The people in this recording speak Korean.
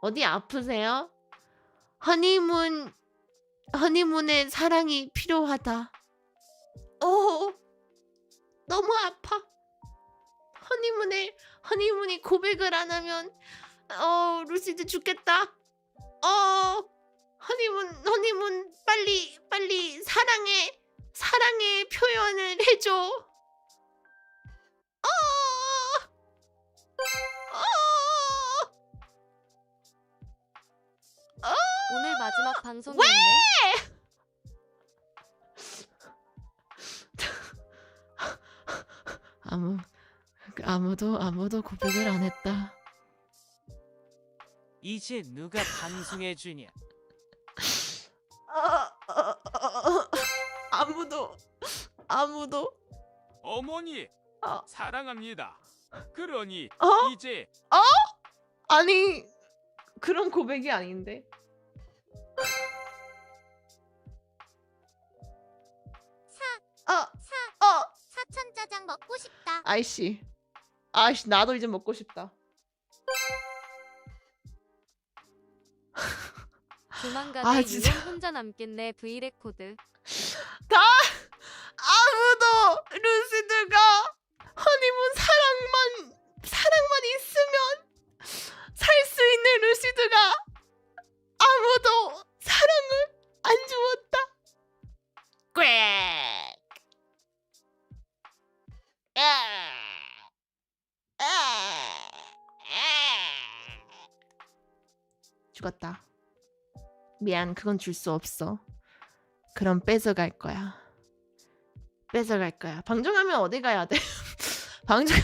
어디 아프세요? 허니문 허니문에 사랑이 필요하다. 어 너무 아파. 허니문에 허니문이 고백을 안 하면 어 루시드 죽겠다. 어 허니문 허니문 빨리 빨리 사랑의 사랑의 표현을 해줘. 마지막 방송이었네. 아무 아무도 아무도 고백을 안 했다. 이제 누가 방송해 주냐? 아, 아, 아, 아무도 아무도 어머니 아. 사랑합니다. 그러니 어? 이제 아니 그런 고백이 아닌데. 아이씨, 아이씨 나도 이제 먹고 싶다. 조만간에 아, 아, 진짜. 혼자 남겠네. V 레코드. 죽었다. 미안, 그건 줄 수 없어. 그럼 뺏어갈 거야. 뺏어갈 거야. 방종하면 어디 가야 돼? 방종